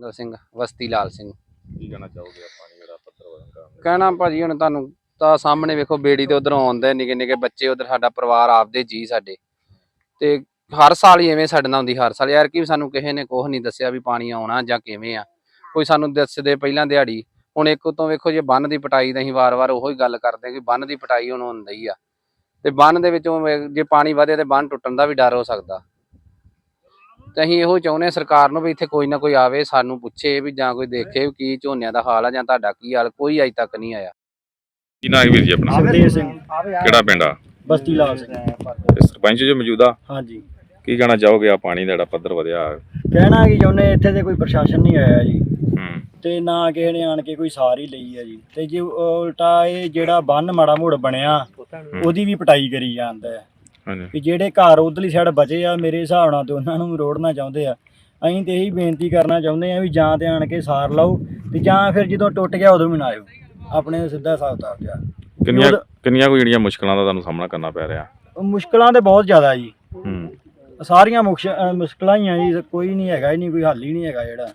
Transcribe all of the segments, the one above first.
ਲਾਲ ਸਿੰਘ ਵਸਤੀ ਲਾਲ ਸਿੰਘ। ਕੀ ਕਹਿਣਾ ਚਾਹੋਗੇ ਪਾਣੀ ਜਿਹੜਾ ਪੱਧਰ ਵਧਣ ਕਾਰਨ ਕਹਿਣਾ ਭਾਜੀ ਹੁਣ ਤੁਹਾਨੂੰ ਤਾਂ ਸਾਹਮਣੇ ਵੇਖੋ ਬੇੜੀ ਤੇ ਉਧਰੋਂ ਆਉਂਦੇ ਨਿੱਕੇ ਨਿੱਕੇ ਬੱਚੇ ਉਧਰ ਸਾਡਾ ਪਰਿਵਾਰ ਆਪਦੇ ਜੀ ਸਾਡੇ। ਤੇ ਹਰ ਸਾਲ ਹੀ ਐਵੇਂ ਸਾਡੇ ਨਾਲ ਹੁੰਦੀ ਹਰ ਸਾਲ। ਯਾਰ ਕੀ ਸਾਨੂੰ ਕਿਸੇ ਨੇ ਕੁਝ ਨਹੀਂ ਦੱਸਿਆ ਵੀ ਪਾਣੀ ਆਉਣਾ ਜਾਂ ਕਿਵੇਂ ਆ। ਕੋਈ ਸਾਨੂੰ ਦੱਸਦੇ ਪਹਿਲਾਂ ਦਿਹਾੜੀ ਹੁਣ ਇੱਕ ਤੋਂ ਵੇਖੋ ਜੇ ਬੰਨ ਦੀ ਪਟਾਈ ਦਾ ਅਸੀਂ ਵਾਰ-ਵਾਰ ਉਹੀ ਗੱਲ ਕਰਦੇ ਕਿ ਬੰਨ ਦੀ ਪਟਾਈ ਹੁਣ ਹੁੰਦਾ ਹੀ ਆ। ਤੇ ਬੰਨ ਦੇ ਵਿੱਚੋਂ ਜੇ ਪਾਣੀ ਵਧੇ ਤੇ ਬੰਨ ਟੁੱਟਣ ਦਾ ਵੀ ਡਰ ਹੋ ਸਕਦਾ। ਤੇ ਅਸੀਂ ਇਹੋ ਚਾਹੁੰਦੇ ਹਾਂ ਸਰਕਾਰ ਨੂੰ ਵੀ ਇੱਥੇ ਕੋਈ ਨਾ ਕੋਈ ਆਵੇ ਸਾਨੂੰ ਪੁੱਛੇ ਵੀ ਜਾਂ ਕੋਈ ਦੇਖੇ ਕੀ ਝੋਨਿਆਂ ਦਾ ਹਾਲ ਆ ਜਾਂ ਤੁਹਾਡਾ ਕੀ ਹਾਲ ਕੋਈ ਅਜੇ ਤੱਕ ਨਹੀਂ ਆਇਆ। ਕੀ ਨਾਮ ਵੀਰ ਜੀ ਆਪਣਾ? ਸੁਖਦੇਵ ਸਿੰਘ। ਕਿਹੜਾ ਪਿੰਡ ਆ? ਬਸਤੀ ਲਾਲ ਸਿੰਘ। ਤੇ ਸਰਪੰਚ ਜੋ ਮੌਜੂਦਾ ਹਾਂਜੀ। ਕੀ ਕਹਿਣਾ ਚਾਹੋਗੇ ਆ ਪਾਣੀ ਦਾ ਜਿਹੜਾ ਪੱਧਰ ਵਧਿਆ? ਕਹਿਣਾ ਕਿ ਚਾਹੁੰਦੇ ਇੱਥੇ ਤੇ ਕੋਈ ਪ੍ਰਸ਼ਾਸਨ ਨਹੀਂ ਆਇਆ ਜੀ। ਹੂੰ। ਤੇ ਨਾ ਕਿਸੇ ਨੇ ਆਣ ਕੇ ਕੋਈ ਸਾਰ ਹੀ ਲਈ ਆ ਜੀ। ਤੇ ਜੇ ਉਲਟਾ ਇਹ ਜਿਹੜਾ ਬੰਨ ਮਾੜਾ ਮੋੜ ਬਣਿਆ ਉਹਦੀ ਵੀ ਪਟਾਈ ਕਰੀ ਜਾਂਦਾ ਹੈ। ਕਿ ਜਿਹੜੇ ਘਰ ਉਧਰਲੀ ਸਾਈਡ ਬਚੇ ਆ ਮੇਰੇ ਹਿਸਾਬ ਨਾਲ ਤੇ ਉਹਨਾਂ ਨੂੰ ਵੀ ਰੋੜਨਾ ਚਾਹੁੰਦੇ ਆ। ਅਸੀਂ ਤੇ ਇਹੀ ਬੇਨਤੀ ਕਰਨਾ ਚਾਹੁੰਦੇ ਆ ਵੀ ਜਾਂ ਤੇ ਆਣ ਕੇ ਸਾਰ ਲਓ ਤੇ ਜਾਂ ਫਿਰ ਜਦੋਂ ਟੁੱਟ ਗਿਆ ਉਦੋਂ ਵੀ ਨਾ ਆਇਓ। ਆਪਣੇ ਸਿੱਧਾ ਹਿਸਾਬ ਕਿਤਾਬ ਜਿਹਾ ਕਿੰਨੀਆਂ ਕਿੰਨੀਆਂ ਕੋਈ ਜਿਹੜੀਆਂ ਮੁਸ਼ਕਲਾਂ ਦਾ ਤੁਹਾਨੂੰ ਸਾਹਮਣਾ ਕਰਨਾ ਪੈ ਰਿਹਾ? ਮੁਸ਼ਕਲਾਂ ਤੇ ਬਹੁਤ ਜ਼ਿਆਦਾ ਜੀ। ਸਾਰੀਆਂ ਮੁਸ਼ਕਲਾਂ ਹੀ ਆ ਜੀ ਕੋਈ ਨਹੀਂ ਹੈਗਾ ਹੀ ਨਹੀਂ ਕੋਈ ਹੱਲ ਹੀ ਨਹੀਂ ਹੈਗਾ ਜਿਹੜਾ।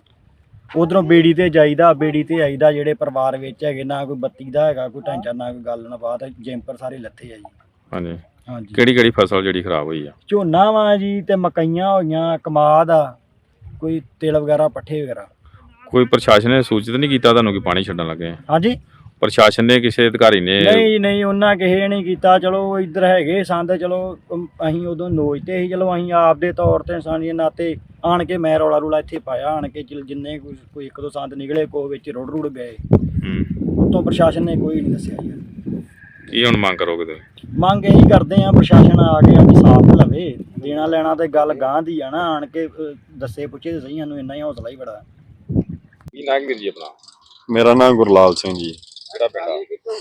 ਉਧਰੋਂ ਬੇੜੀ ਤੇ ਜਾਈਦਾ ਬੇੜੀ ਤੇ ਆਈਦਾ ਜਿਹੜੇ ਪਰਿਵਾਰ ਵਿੱਚ ਹੈਗੇ ਨਾ ਕੋਈ ਬੱਤੀ ਦਾ ਹੈਗਾ ਕੋਈ ਢਾਂਚਾ ਨਾ ਕੋਈ ਗੱਲ ਨਾ ਬਾਤ ਜੈਂਪਰ ਸਾਰੇ ਲੱਥੇ ਆ ਜੀ। ਹਾਂਜੀ। ਹਾਂਜੀ। ਕਿਹੜੀ ਕਿਹੜੀ ਫਸਲ ਜਿਹੜੀ ਖਰਾਬ ਹੋਈ ਆ? ਝੋਨਾ ਵਾ ਜੀ ਤੇ ਮਕਈਆਂ ਹੋਈਆਂ ਕਮਾਦ ਆ ਕੋਈ ਤਿਲ ਵਗੈਰਾ ਪੱਠੇ ਵਗੈਰਾ। ਕੋਈ ਪ੍ਰਸ਼ਾਸਨ ਨੇ ਸੂਚਿਤ ਨਹੀਂ ਕੀਤਾ ਤੁਹਾਨੂੰ ਕਿ ਪਾਣੀ ਛੱਡਣ ਲੱਗੇ ਆ? ਹਾਂਜੀ। ਪ੍ਰਸ਼ਾਸਨ ਨੇ ਕਿਸੇ ਅਧਿਕਾਰੀ ਨੇ ਨਹੀਂ ਨਹੀਂ ਉਹਨਾਂ ਕਿਸੇ ਨੇ ਕੀਤਾ। ਚਲੋ ਇੱਧਰ ਹੈਗੇ ਸੰਦ ਚਲੋ ਅਮ, ਅਸੀਂ ਉਦੋਂ ਨੋਚਦੇ ਸੀ। ਚਲੋ ਅਸੀਂ ਆਪ ਦੇ ਤੌਰ ਤੇ ਇਨਸਾਨੀ ਨਾਤੇ ਆਣ ਕੇ ਮੈਂ ਰੌਲਾ ਰੂਲਾ ਇੱਥੇ ਪਾਇਆ। ਆਣ ਕੇ ਚਲ ਜਿੰਨੇ ਕੋਈ ਕੋਈ ਇੱਕ ਦੋ ਸੰਦ ਨਿਕਲੇ ਕੋ ਵਿੱਚ ਰੁੜ ਰੁੜ ਗਏ। ਹੂੰ। ਉਤੋਂ ਪ੍ਰਸ਼ਾਸਨ ਨੇ ਕੋਈ ਨਹੀਂ ਦੱਸਿਆ ਜੀ। ਕੀ ਹੁਣ ਮੰਗ ਕਰੋਗੇ ਤੁਸੀਂ? ਮੰਗ ਇਹੀ ਕਰਦੇ ਆ ਪ੍ਰਸ਼ਾਸਨ ਆ ਕੇ ਸਾਥ ਲਵੇ ਦੇਣਾ ਲੈਣਾ ਤੇ ਗੱਲ ਗਾਂ ਦੀ ਆ ਨਾ ਆਣ ਕੇ ਦੱਸੇ ਪੁੱਛੇ ਤੇ ਸਹੀ ਸਾਨੂੰ ਇੰਨਾ ਹੀ ਹੌਸਲਾ ਹੀ ਬੜਾ। ਕੀ ਨਾਮ ਵੀਰ ਜੀ ਆਪਣਾ? ਮੇਰਾ ਨਾਮ ਗੁਰਲਾਲ ਸਿੰਘ ਜੀ। ਕਿਹੜਾ ਪਿੰਡ ਆ?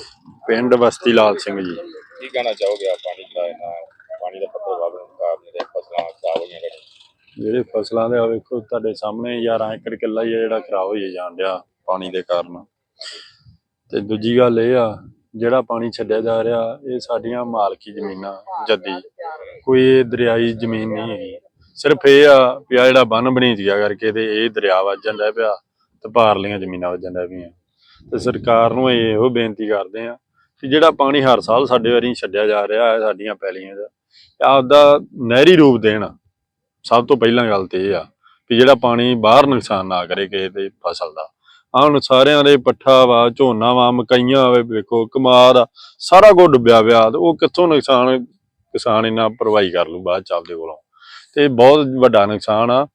ਪਿੰਡ ਬਸਤੀ ਲਾਲ ਸਿੰਘ ਜੀ। ਕੀ ਕਹਿਣਾ ਚਾਹੋਗੇ ਆ ਪਾਣੀ ਜਿਹੜਾ ਇਹਨਾਂ ਪਾਣੀ ਦਾ ਪੱਧਰ ਵਧਣ ਕਾਰਨ ਜਿਹੜੇ ਫਸਲਾਂ ਖਰਾਬ ਹੋਈਆਂ ਨੇ? ਜਿਹੜੇ ਫਸਲਾਂ ਦੇ ਆ ਵੇਖੋ ਤੁਹਾਡੇ ਸਾਹਮਣੇ 11 ਏਕੜ ਕਿੱਲਾ ਹੀ ਆ ਜਿਹੜਾ ਖਰਾਬ ਹੋਈ ਜਾਣ ਡਿਆ ਪਾਣੀ ਦੇ ਕਾਰਨ। ਤੇ ਦੂਜੀ ਗੱਲ ਇਹ ਆ ਜਿਹੜਾ ਪਾਣੀ ਛੱਡਿਆ ਜਾ ਰਿਹਾ, ਇਹ ਸਾਡੀਆਂ ਮਾਲਕੀ ਜ਼ਮੀਨਾਂ ਜੱਦੀ। ਕੋਈ ਇਹ ਦਰਿਆਈ ਜ਼ਮੀਨ ਨਹੀਂ ਹੈਗੀ। ਸਿਰਫ ਇਹ ਆ ਵੀ ਆ ਜਿਹੜਾ ਬੰਨ ਬਣੀ ਗਿਆ ਕਰਕੇ ਤੇ ਇਹ ਦਰਿਆ ਵੱਜਣ ਡਿਆ ਪਿਆ ਤੇ ਭਾਰਲੀਆਂ ਜ਼ਮੀਨਾਂ ਵੱਜਣ ਡਿਆ ਪਈਆਂ। ਤੇ ਸਰਕਾਰ ਨੂੰ ਇਹੋ ਬੇਨਤੀ ਕਰਦੇ ਆ ਕਿ ਜਿਹੜਾ ਪਾਣੀ ਹਰ ਸਾਲ ਸਾਡੇ ਵਾਰੀ ਛੱਡਿਆ ਜਾ ਰਿਹਾ ਹੈ ਸਾਡੀਆਂ ਪੈਲੀਆਂ ਦਾ ਆਪਦਾ ਨਹਿਰੀ ਰੂਪ ਦੇਣ। ਸਭ ਤੋਂ ਪਹਿਲਾਂ ਗੱਲ ਤੇ ਇਹ ਆ ਵੀ ਜਿਹੜਾ ਪਾਣੀ ਬਾਹਰ ਨੁਕਸਾਨ ਨਾ ਕਰੇ ਕਿਸੇ ਦੇ ਫਸਲ ਦਾ। ਆਹ ਹੁਣ ਸਾਰਿਆਂ ਦੇ ਪੱਠਾ ਵਾ, ਝੋਨਾ ਵਾ, ਮਕਈਆਂ ਵੇ, ਵੇਖੋ ਕਮਾਦ ਆ, ਸਾਰਾ ਕੁਝ ਡੁੱਬਿਆ ਪਿਆ ਤੇ ਉਹ ਕਿੱਥੋਂ ਨੁਕਸਾਨ, ਕਿਸਾਨ ਇੰਨਾ ਭਰਵਾਈ ਕਰ ਲੂ ਬਾਅਦ ਚ ਆਪਦੇ ਕੋਲੋਂ। ਤੇ ਬਹੁਤ ਵੱਡਾ ਨੁਕਸਾਨ ਆ,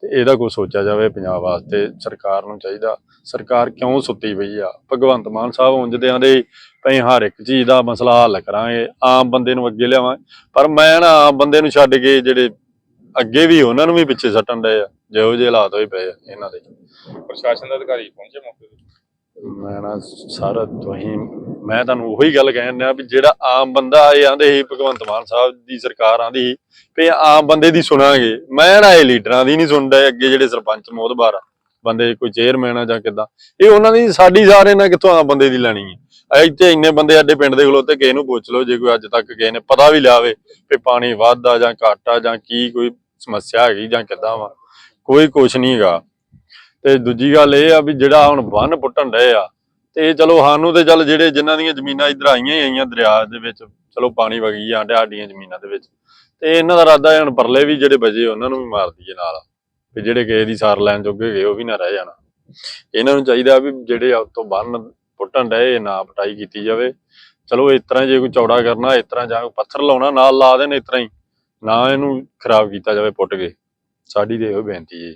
ਤੇ ਇਹਦਾ ਕੋਈ ਸੋਚਿਆ ਜਾਵੇ ਪੰਜਾਬ ਵਾਸਤੇ ਸਰਕਾਰ ਨੂੰ ਚਾਹੀਦਾ। ਸਰਕਾਰ ਕਿਉਂ ਸੁੱਤੀ ਪਈ ਆ? ਭਗਵੰਤ ਮਾਨ ਸਾਹਿਬ ਉਂਝਦਿਆਂ ਦੇ ਭਈ ਹਰ ਇੱਕ ਚੀਜ਼ ਦਾ ਮਸਲਾ ਹੱਲ ਕਰਾਂਗੇ, ਆਮ ਬੰਦੇ ਨੂੰ ਅੱਗੇ ਲਿਆਵਾਂ। ਪਰ ਮੈਂ ਨਾ ਆਮ ਬੰਦੇ ਨੂੰ ਛੱਡ ਕੇ ਜਿਹੜੇ ਅੱਗੇ ਵੀ ਉਹਨਾਂ ਨੂੰ ਵੀ ਪਿੱਛੇ ਸੱਟਣ ਡਏ ਆ। ਜਿਹੋ ਜਿਹੇ ਹਾਲਾਤ ਹੋਏ ਪਏ ਆ ਇਹਨਾਂ ਦੇ। ਪ੍ਰਸ਼ਾਸਨ ਦਾ ਅਧਿਕਾਰੀ ਪਹੁੰਚੇ ਮੌਕੇ ਤੇ? ਮੈਂ ਨਾ ਸਾਰਾ ਤੁਸੀਂ ਮੈਂ ਤੁਹਾਨੂੰ ਉਹੀ ਗੱਲ ਕਹਿਣ ਡਿਆ ਵੀ ਜਿਹੜਾ ਆਮ ਬੰਦਾ ਇਹ ਆਂਦੇ ਸੀ ਭਗਵੰਤ ਮਾਨ ਸਾਹਿਬ ਦੀ ਸਰਕਾਰ ਆਂਦੀ ਸੀ ਵੀ ਆਮ ਬੰਦੇ ਦੀ ਸੁਣਾਂਗੇ। ਮੈਂ ਨਾ ਇਹ ਲੀਡਰਾਂ ਦੀ ਨਹੀਂ ਸੁਣਦਾ ਅੱਗੇ ਜਿਹੜੇ ਸਰਪੰਚ ਮੋਦਬਾਰ ਬੰਦੇ ਕੋਈ ਚੇਅਰਮੈਨ ਆ ਜਾਂ ਕਿੱਦਾਂ ਇਹ ਉਹਨਾਂ ਦੀ ਸਾਡੀ ਸਾਰੇ ਨਾਲ ਕਿੱਥੋਂ ਆਮ ਬੰਦੇ ਦੀ ਲੈਣੀ ਹੈ ਇੱਥੇ ਇੰਨੇ ਬੰਦੇ ਸਾਡੇ ਪਿੰਡ ਦੇ ਖਲੋਤੇ ਕਿਸੇ ਨੂੰ ਪੁੱਛ ਲਓ ਜੇ ਕੋਈ ਅੱਜ ਤੱਕ ਕਿਸੇ ਨੇ ਪਤਾ ਵੀ ਲਿਆਵੇ ਵੀ ਪਾਣੀ ਵੱਧਦਾ ਜਾਂ ਘਟਦਾ ਜਾਂ ਕੀ ਕੋਈ ਸਮੱਸਿਆ ਹੈਗੀ ਜਾਂ ਕਿੱਦਾਂ ਵਾ। ਕੋਈ ਕੁਛ ਨਹੀਂ ਹੈਗਾ। ਤੇ ਦੂਜੀ ਗੱਲ ਇਹ ਆ ਵੀ ਜਿਹੜਾ ਹੁਣ ਬੰਨ ਪੁੱਟਣ ਡਏ ਆ, ਤੇ ਚਲੋ ਸਾਨੂੰ ਤੇ ਚੱਲ ਜਿਹੜੇ ਜਿਨ੍ਹਾਂ ਦੀਆਂ ਜ਼ਮੀਨਾਂ ਇਧਰ ਆਈਆਂ ਹੀ ਆਈਆਂ ਦਰਿਆ ਦੇ ਵਿੱਚ, ਚਲੋ ਪਾਣੀ ਵਗੀ ਜਾਂਦੇ ਸਾਡੀਆਂ ਜ਼ਮੀਨਾਂ ਦੇ ਵਿੱਚ, ਤੇ ਇਹਨਾਂ ਦਾ ਇਰਾਦਾ ਹੈ ਹੁਣ ਪਰਲੇ ਵੀ ਜਿਹੜੇ ਬਜੇ ਉਹਨਾਂ ਨੂੰ ਵੀ ਮਾਰ ਦਈਏ ਨਾਲ, ਵੀ ਜਿਹੜੇ ਕਿਸੇ ਦੀ ਸਾਰ ਲੈਣ ਜੋਗੇ ਗਏ ਉਹ ਵੀ ਨਾ ਰਹਿ ਜਾਣਾ। ਇਹਨਾਂ ਨੂੰ ਚਾਹੀਦਾ ਵੀ ਜਿਹੜੇ ਆ ਤੋਂ ਬੰਨ ਪੁੱਟਣ ਡਏ ਨਾ ਪਟਾਈ ਕੀਤੀ ਜਾਵੇ। ਚਲੋ ਇਸ ਤਰ੍ਹਾਂ ਜੇ ਕੋਈ ਚੌੜਾ ਕਰਨਾ, ਇਸ ਤਰ੍ਹਾਂ ਜਾਂ ਪੱਥਰ ਲਾਉਣਾ, ਨਾਲ ਲਾ ਦੇਣ ਇਸ ਤਰ੍ਹਾਂ ਹੀ, ਨਾ ਇਹਨੂੰ ਖਰਾਬ ਕੀਤਾ ਜਾਵੇ ਪੁੱਟ ਕੇ। ਸਾਡੀ ਤੇ ਇਹੋ ਬੇਨਤੀ ਹੈ